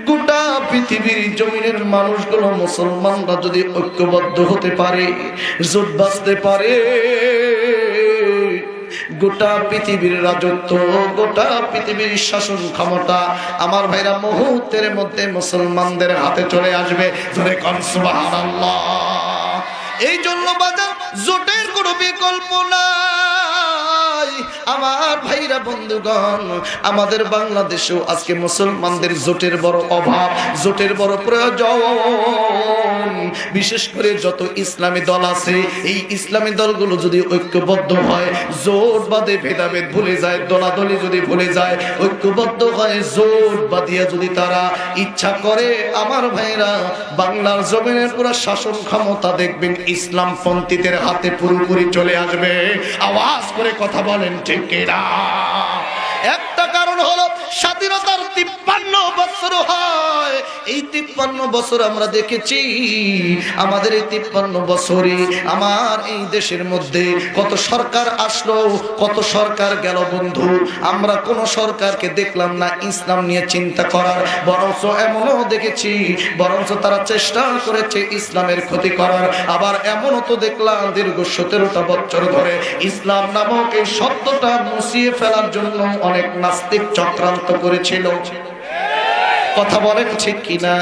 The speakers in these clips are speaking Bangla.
গোটা পৃথিবীর জমিনের মানুষগুলো মুসলমানরা যদি ঐক্যবদ্ধ হতে পারে, জোট বাঁচতে পারে, গোটা পৃথিবীর রাজত্ব, গোটা পৃথিবীর শাসন ক্ষমতা আমার ভাইরা মুহূর্তের মধ্যে মুসলমানদের হাতে চলে আসবে। ধরে এই জন্য বাজার জোটের কোনো বিকল্প নাই। আমার ভাইরা বন্ধুগণ আমাদের বাংলাদেশেও আজকে মুসলমানদের জোটের বড় অভাব জোটের বড় প্রয়োজন। বিশেষ করে যত ইসলামী দল আছে, এই ইসলামী দলগুলো যদি ঐক্যবদ্ধ হয় জোট বাদে ভেদাভেদ ভুলে যায়, দলাদলি যদি ভুলে যায়, ঐক্যবদ্ধ হয় জোট বাদিয়া যদি তারা ইচ্ছা করে, আমার ভাইরা বাংলার জমিনের পুরো শাসন ক্ষমতা দেখবেন ইসলাম পন্থীদের হাতে পুরোপুরি চলে আসবে। আওয়াজ করে কথা বলেন, ঠিক একটা কারণ হলো, স্বাধীনতার তিপ্পান্ন বছর হয় এই তিপ্পান্ন বছর আমরা দেখেছি, আমাদের এই তিপ্পান্ন বছরে আমার এই দেশের মধ্যে কত সরকার আসলো, কত সরকার গেল বন্ধু। আমরা কোন সরকারকে দেখলাম না, ইসলাম নিয়ে চিন্তা করার। বরঞ্চ এমনও দেখেছি, বরঞ্চ তারা চেষ্টা করেছে ইসলামের ক্ষতি করার। আবার এমনও তো দেখলাম, দীর্ঘ সতেরোটা বছর ধরে ইসলাম নামক এই শব্দটা মুছিয়ে ফেলার জন্য অনেক নাস্তিক চক্রান্ত করেছিল। কথা বলেন ঠিক কিনা?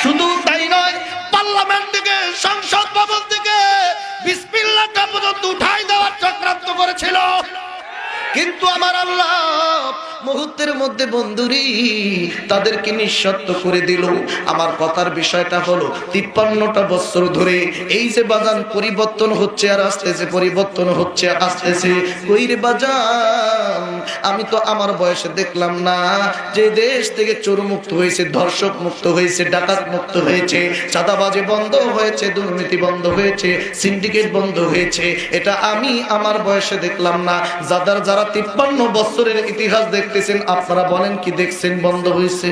শুধু তাই নয়, পার্লামেন্ট থেকে, সংসদ ভবন থেকে বিসমিল্লাহটা পর্যন্ত উঠাই দেওয়ার চক্রান্ত করেছিল। কিন্তু আমার আল্লাহ মুহূর্তের মধ্যে বন্ধুরি তাদেরকে নিঃশব্দ করে দিল। আমার কথার বিষয়টা হলো, তিপ্পান্নটা বছর ধরে এই যে বাজান পরিবর্তন হচ্ছে আর আসতেছে, পরিবর্তন হচ্ছে আসতেছে, কইরে বাজান, আমি তো আমার বয়সে দেখলাম না, যে দেশ থেকে চোর মুক্ত হয়েছে, ধর্ষক মুক্ত হয়েছে, ডাকাত মুক্ত হয়েছে, চাঁদাবাজি বন্ধ হয়েছে, দুর্নীতি বন্ধ হয়েছে, সিন্ডিকেট বন্ধ হয়েছে, এটা আমি আমার বয়সে দেখলাম না, যাদের যারা তিপ্পান্ন বছরের ইতিহাস দেখতেছেন, আপনারা বলেন কি দেখছেন, বন্ধ হয়েছে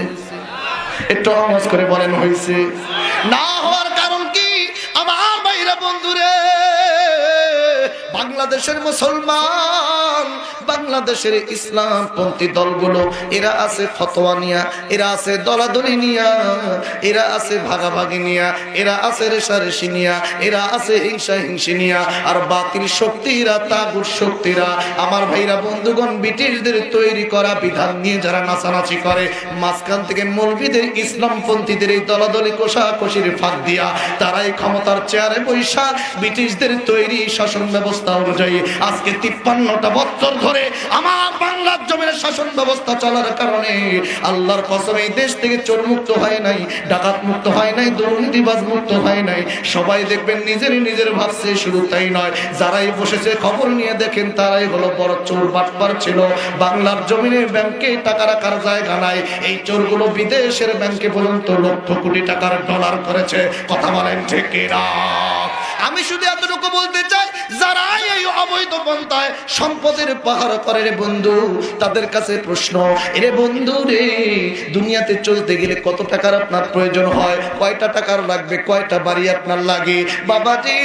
একটু আওয়াজ করে বলেন হয়েছে না হওয়ার কারণ কি? আমার বাইরা বন্ধুরে, বাংলাদেশের মুসলমান বাংলাদেশের ইসলামপন্থী দলগুলো, এরা আছে ফতোয়া নিয়া, এরা আছে দলাদলি নিয়া, এরা আছে ভাগাভাগি নিয়া, এরা আছে রেশারেশি নিয়া, এরা আছে হিংসা হিংসি নিয়া, আর বাতিল শক্তিরা, তাগুর শক্তিরা, আমার ভাইরা বন্ধুগণ, ব্রিটিশদের তৈরি করা বিধান নিয়ে যারা নাচানাচি করে, মাঝখান থেকে মৌলবিদের ইসলামপন্থীদের এই দলাদলি কোষাকষির ফাঁক দিয়া, তারাই ক্ষমতার চেয়ারে বৈশা ব্রিটিশদের তৈরি শাসন ব্যবস্থা অনুযায়ী আজকে তিপ্পান্নটা বছর ধরে আমার বাংলার জমির শাসন ব্যবস্থা চলার কারণে আল্লাহর কসম, এই দেশ থেকে চোর মুক্ত হয় নাই, ডাকাত মুক্ত হয় নাই, দুর্নীতিবাজ মুক্ত হয় নাই। সবাই দেখবেন নিজেরই নিজের ভাবছে, শুধু তাই নয়, যারাই বসেছে খবর নিয়ে দেখেন, তারাই হলো বড় চোর বাটপার ছিল। বাংলার জমিনে ব্যাংকে টাকা রাখার জায়গা নাই। এই চোরগুলো বিদেশের ব্যাংকে পর্যন্ত লক্ষ কোটি টাকার ডলার করেছে। কথা বলেন ঠিক আমি শুধু এতটুকু বলতে চাই যারা এই অবৈধ পন্থায় সম্পদের পাহাড় করে রে বন্ধু, তাদের কাছে প্রশ্ন, এরে বন্ধু রে, দুনিয়াতে চলতে গেলে কত টাকার আপনার প্রয়োজন হয়? কয়টা টাকার লাগবে? কয়টা বাড়ি আপনার লাগে? বাবাজি!